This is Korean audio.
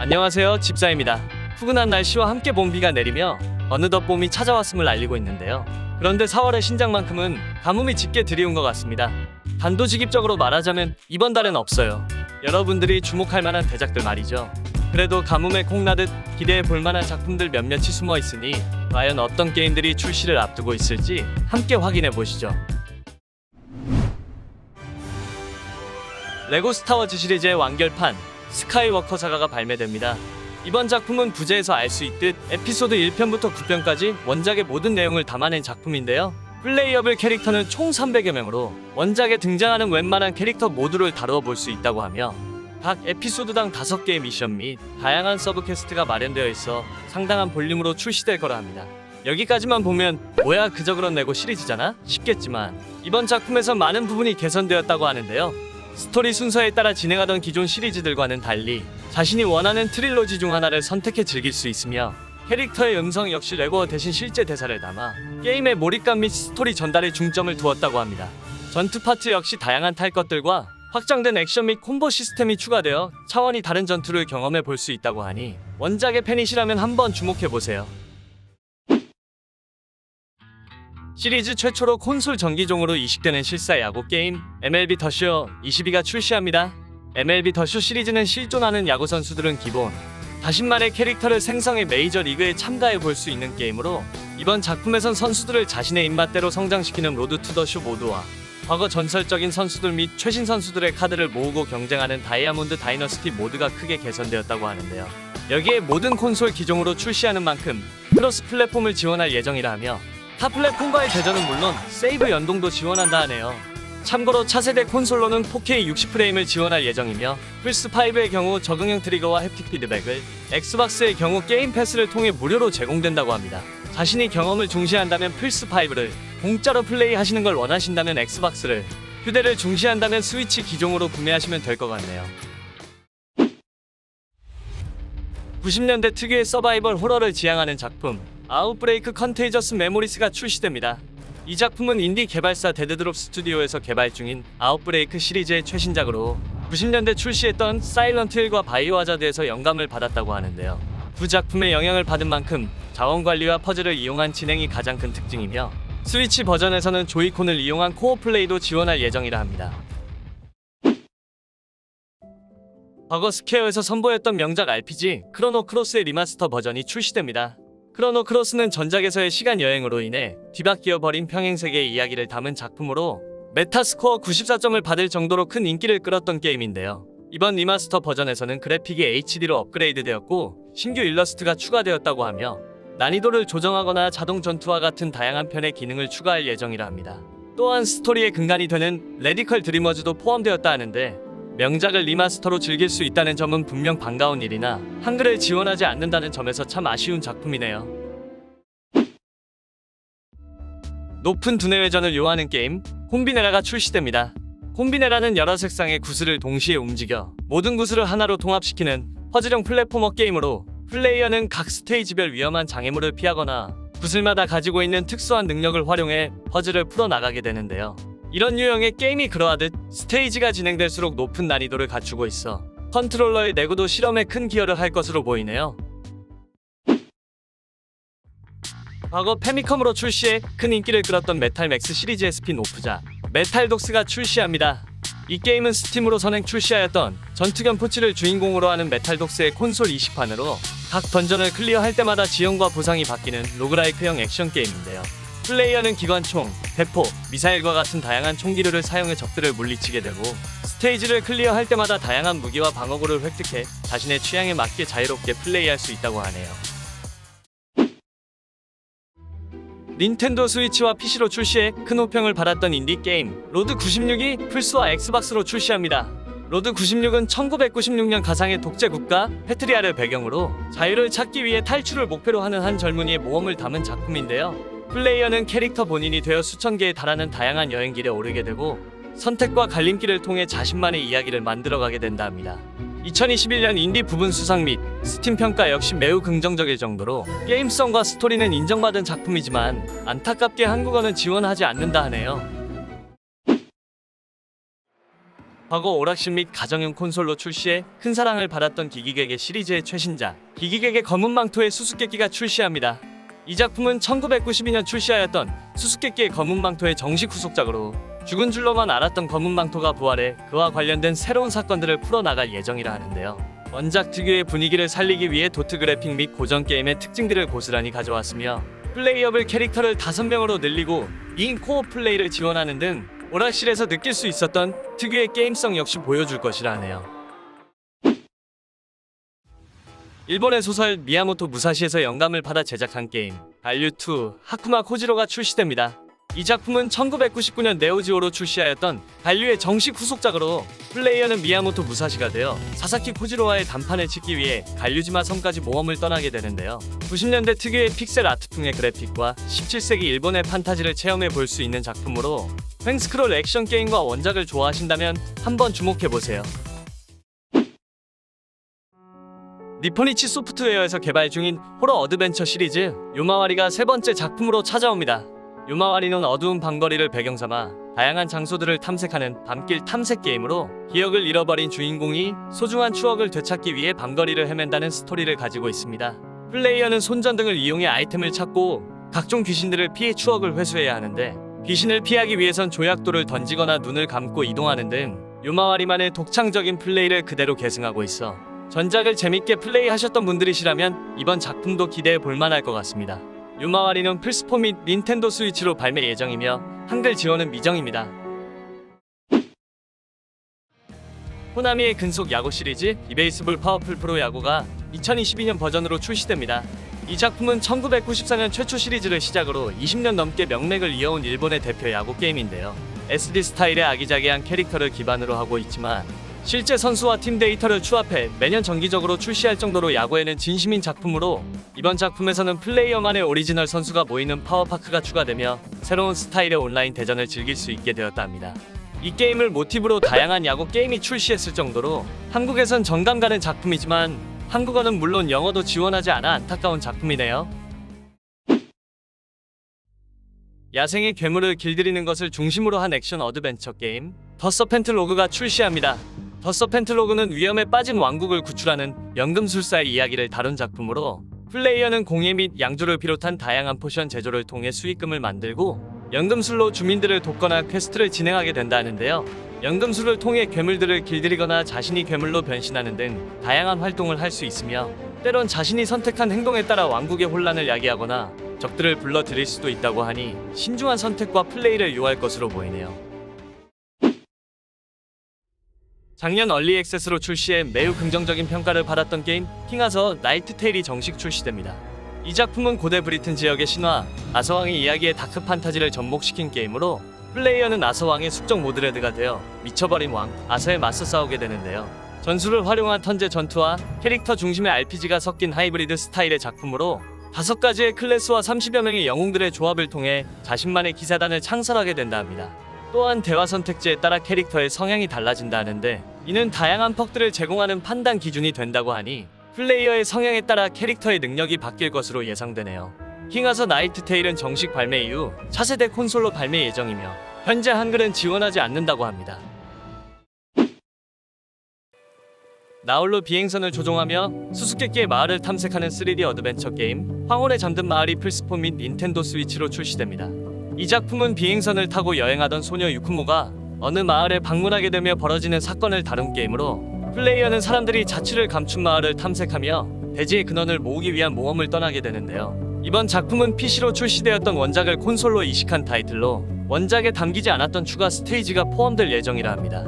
안녕하세요 집사입니다. 푸근한 날씨와 함께 봄비가 내리며 어느덧 봄이 찾아왔음을 알리고 있는데요. 그런데 4월의 신작만큼은 가뭄이 짙게 들이온 것 같습니다. 단도직입적으로 말하자면 이번 달엔 없어요. 여러분들이 주목할 만한 대작들 말이죠. 그래도 가뭄에 콩나듯 기대해 볼 만한 작품들 몇몇이 숨어 있으니 과연 어떤 게임들이 출시를 앞두고 있을지 함께 확인해 보시죠. 레고 스타워즈 시리즈의 완결판 스카이워커 사가가 발매됩니다. 이번 작품은 부제에서 알 수 있듯 에피소드 1편부터 9편까지 원작의 모든 내용을 담아낸 작품인데요. 플레이어블 캐릭터는 총 300여 명으로 원작에 등장하는 웬만한 캐릭터 모두를 다루어 볼 수 있다고 하며 각 에피소드당 5개의 미션 및 다양한 서브 퀘스트가 마련되어 있어 상당한 볼륨으로 출시될 거라 합니다. 여기까지만 보면 뭐야 그저 그런 레고 시리즈잖아? 싶겠지만 이번 작품에서 많은 부분이 개선되었다고 하는데요. 스토리 순서에 따라 진행하던 기존 시리즈들과는 달리 자신이 원하는 트릴로지 중 하나를 선택해 즐길 수 있으며 캐릭터의 음성 역시 레고 대신 실제 대사를 담아 게임의 몰입감 및 스토리 전달에 중점을 두었다고 합니다. 전투 파트 역시 다양한 탈 것들과 확장된 액션 및 콤보 시스템이 추가되어 차원이 다른 전투를 경험해 볼 수 있다고 하니 원작의 팬이시라면 한번 주목해 보세요. 시리즈 최초로 콘솔 전기종으로 이식되는 실사 야구 게임 MLB 더쇼 22가 출시합니다. MLB 더쇼 시리즈는 실존하는 야구 선수들은 기본 40만의 캐릭터를 생성해 메이저 리그에 참가해 볼 수 있는 게임으로 이번 작품에선 선수들을 자신의 입맛대로 성장시키는 로드 투 더 쇼 모드와 과거 전설적인 선수들 및 최신 선수들의 카드를 모으고 경쟁하는 다이아몬드 다이너스티 모드가 크게 개선되었다고 하는데요. 여기에 모든 콘솔 기종으로 출시하는 만큼 크로스 플랫폼을 지원할 예정이라 하며 타 플랫폼과의 대전은 물론 세이브 연동도 지원한다 하네요. 참고로 차세대 콘솔로는 4K 60프레임을 지원할 예정이며 플스5의 경우 적응형 트리거와 햅틱 피드백을 엑스박스의 경우 게임 패스를 통해 무료로 제공된다고 합니다. 자신이 경험을 중시한다면 플스5를 공짜로 플레이하시는 걸 원하신다면 엑스박스를 휴대를 중시한다면 스위치 기종으로 구매하시면 될 것 같네요. 90년대 특유의 서바이벌 호러를 지향하는 작품 아웃브레이크 컨테이저스 메모리스가 출시됩니다. 이 작품은 인디 개발사 데드드롭 스튜디오에서 개발 중인 아웃브레이크 시리즈의 최신작으로 90년대 출시했던 사일런트 힐과 바이오 하자드에서 영감을 받았다고 하는데요. 두 작품의 영향을 받은 만큼 자원 관리와 퍼즐을 이용한 진행이 가장 큰 특징이며 스위치 버전에서는 조이콘을 이용한 코어 플레이도 지원할 예정이라 합니다. 과거 스퀘어에서 선보였던 명작 RPG 크로노 크로스의 리마스터 버전이 출시됩니다. 크로노 크로스는 전작에서의 시간 여행으로 인해 뒤바뀌어 버린 평행 세계의 이야기를 담은 작품으로 메타스코어 94점을 받을 정도로 큰 인기를 끌었던 게임인데요. 이번 리마스터 버전에서는 그래픽이 HD로 업그레이드되었고 신규 일러스트가 추가되었다고 하며 난이도를 조정하거나 자동 전투와 같은 다양한 편의 기능을 추가할 예정이라 합니다. 또한 스토리의 근간이 되는 레디컬 드리머즈도 포함되었다 하는데 명작을 리마스터로 즐길 수 있다는 점은 분명 반가운 일이나 한글을 지원하지 않는다는 점에서 참 아쉬운 작품이네요. 높은 두뇌 회전을 요하는 게임 콤비네라가 출시됩니다. 콤비네라는 여러 색상의 구슬을 동시에 움직여 모든 구슬을 하나로 통합시키는 퍼즐형 플랫포머 게임으로 플레이어는 각 스테이지별 위험한 장애물을 피하거나 구슬마다 가지고 있는 특수한 능력을 활용해 퍼즐을 풀어나가게 되는데요. 이런 유형의 게임이 그러하듯 스테이지가 진행될수록 높은 난이도를 갖추고 있어 컨트롤러의 내구도 실험에 큰 기여를 할 것으로 보이네요. 과거 페미컴으로 출시해 큰 인기를 끌었던 메탈 맥스 시리즈의 스핀오프작 메탈 독스가 출시합니다. 이 게임은 스팀으로 선행 출시하였던 전투견 포치를 주인공으로 하는 메탈 독스의 콘솔 20판으로 각 던전을 클리어할 때마다 지형과 보상이 바뀌는 로그라이크형 액션 게임인데요. 플레이어는 기관총, 대포, 미사일과 같은 다양한 총기류를 사용해 적들을 물리치게 되고 스테이지를 클리어할 때마다 다양한 무기와 방어구를 획득해 자신의 취향에 맞게 자유롭게 플레이할 수 있다고 하네요. 닌텐도 스위치와 PC로 출시해 큰 호평을 받았던 인디 게임 로드 96이 플스와 엑스박스로 출시합니다. 로드 96은 1996년 가상의 독재 국가 페트리아를 배경으로 자유를 찾기 위해 탈출을 목표로 하는 한 젊은이의 모험을 담은 작품인데요. 플레이어는 캐릭터 본인이 되어 수천 개에 달하는 다양한 여행길에 오르게 되고 선택과 갈림길을 통해 자신만의 이야기를 만들어가게 된다 합니다. 2021년 인디 부분 수상 및 스팀 평가 역시 매우 긍정적일 정도로 게임성과 스토리는 인정받은 작품이지만 안타깝게 한국어는 지원하지 않는다 하네요. 과거 오락실 및 가정용 콘솔로 출시해 큰 사랑을 받았던 기기객의 시리즈의 최신작 기기객의 검은 망토의 수수께끼가 출시합니다. 이 작품은 1992년 출시하였던 수수께끼의 검은 망토의 정식 후속작으로 죽은 줄로만 알았던 검은 망토가 부활해 그와 관련된 새로운 사건들을 풀어나갈 예정이라 하는데요. 원작 특유의 분위기를 살리기 위해 도트 그래픽 및 고전 게임의 특징들을 고스란히 가져왔으며 플레이어블 캐릭터를 5명으로 늘리고 2인 코어 플레이를 지원하는 등 오락실에서 느낄 수 있었던 특유의 게임성 역시 보여줄 것이라 하네요. 일본의 소설 미야모토 무사시에서 영감을 받아 제작한 게임 발류2 하쿠마 코지로가 출시됩니다. 이 작품은 1999년 네오지오로 출시하였던 발류의 정식 후속작으로 플레이어는 미야모토 무사시가 되어 사사키 코지로와의 단판을 짓기 위해 갈류지마 섬까지 모험을 떠나게 되는데요. 90년대 특유의 픽셀 아트풍의 그래픽과 17세기 일본의 판타지를 체험해 볼 수 있는 작품으로 횡스크롤 액션 게임과 원작을 좋아하신다면 한번 주목해 보세요. 니포니치 소프트웨어에서 개발 중인 호러 어드벤처 시리즈 요마와리가 세 번째 작품으로 찾아옵니다. 요마와리는 어두운 방거리를 배경 삼아 다양한 장소들을 탐색하는 밤길 탐색 게임으로 기억을 잃어버린 주인공이 소중한 추억을 되찾기 위해 밤거리를 헤맨다는 스토리를 가지고 있습니다. 플레이어는 손전등을 이용해 아이템을 찾고 각종 귀신들을 피해 추억을 회수해야 하는데 귀신을 피하기 위해선 조약돌을 던지거나 눈을 감고 이동하는 등 요마와리만의 독창적인 플레이를 그대로 계승하고 있어 전작을 재밌게 플레이하셨던 분들이시라면 이번 작품도 기대해 볼 만할 것 같습니다. 유마와리는 플스포 및 닌텐도 스위치로 발매 예정이며 한글 지원은 미정입니다. 호나미의 근속 야구 시리즈 이베이스볼 파워풀 프로 야구가 2022년 버전으로 출시됩니다. 이 작품은 1994년 최초 시리즈를 시작으로 20년 넘게 명맥을 이어온 일본의 대표 야구 게임인데요. SD 스타일의 아기자기한 캐릭터를 기반으로 하고 있지만 실제 선수와 팀 데이터를 추합해 매년 정기적으로 출시할 정도로 야구에는 진심인 작품으로 이번 작품에서는 플레이어만의 오리지널 선수가 모이는 파워파크가 추가되며 새로운 스타일의 온라인 대전을 즐길 수 있게 되었다 합니다. 이 게임을 모티브로 다양한 야구 게임이 출시했을 정도로 한국에선 정감 가는 작품이지만 한국어는 물론 영어도 지원하지 않아 안타까운 작품이네요. 야생의 괴물을 길들이는 것을 중심으로 한 액션 어드벤처 게임 더 서펜트 로그가 출시합니다. 더 서펜트 로그는 위험에 빠진 왕국을 구출하는 연금술사의 이야기를 다룬 작품으로 플레이어는 공예 및 양조를 비롯한 다양한 포션 제조를 통해 수익금을 만들고 연금술로 주민들을 돕거나 퀘스트를 진행하게 된다는데요. 연금술을 통해 괴물들을 길들이거나 자신이 괴물로 변신하는 등 다양한 활동을 할 수 있으며 때론 자신이 선택한 행동에 따라 왕국의 혼란을 야기하거나 적들을 불러들일 수도 있다고 하니 신중한 선택과 플레이를 요할 것으로 보이네요. 작년 얼리 액세스로 출시해 매우 긍정적인 평가를 받았던 게임 킹아서 나이트 테일이 정식 출시됩니다. 이 작품은 고대 브리튼 지역의 신화 아서왕의 이야기의 다크 판타지를 접목시킨 게임으로 플레이어는 아서왕의 숙적 모드레드가 되어 미쳐버린 왕 아서에 맞서 싸우게 되는데요. 전술을 활용한 턴제 전투와 캐릭터 중심의 RPG가 섞인 하이브리드 스타일의 작품으로 다섯 가지의 클래스와 30여 명의 영웅들의 조합을 통해 자신만의 기사단을 창설하게 된다 합니다. 또한 대화 선택지에 따라 캐릭터의 성향이 달라진다 하는데 이는 다양한 퍽들을 제공하는 판단 기준이 된다고 하니 플레이어의 성향에 따라 캐릭터의 능력이 바뀔 것으로 예상되네요. 킹아서 나이트 테일은 정식 발매 이후 차세대 콘솔로 발매 예정이며 현재 한글은 지원하지 않는다고 합니다. 나홀로 비행선을 조종하며 수수께끼의 마을을 탐색하는 3D 어드벤처 게임 황혼에 잠든 마을이 플스포 및 닌텐도 스위치로 출시됩니다. 이 작품은 비행선을 타고 여행하던 소녀 유쿠모가 어느 마을에 방문하게 되며 벌어지는 사건을 다룬 게임으로 플레이어는 사람들이 자취를 감춘 마을을 탐색하며 대지의 근원을 모으기 위한 모험을 떠나게 되는데요. 이번 작품은 PC로 출시되었던 원작을 콘솔로 이식한 타이틀로 원작에 담기지 않았던 추가 스테이지가 포함될 예정이라 합니다.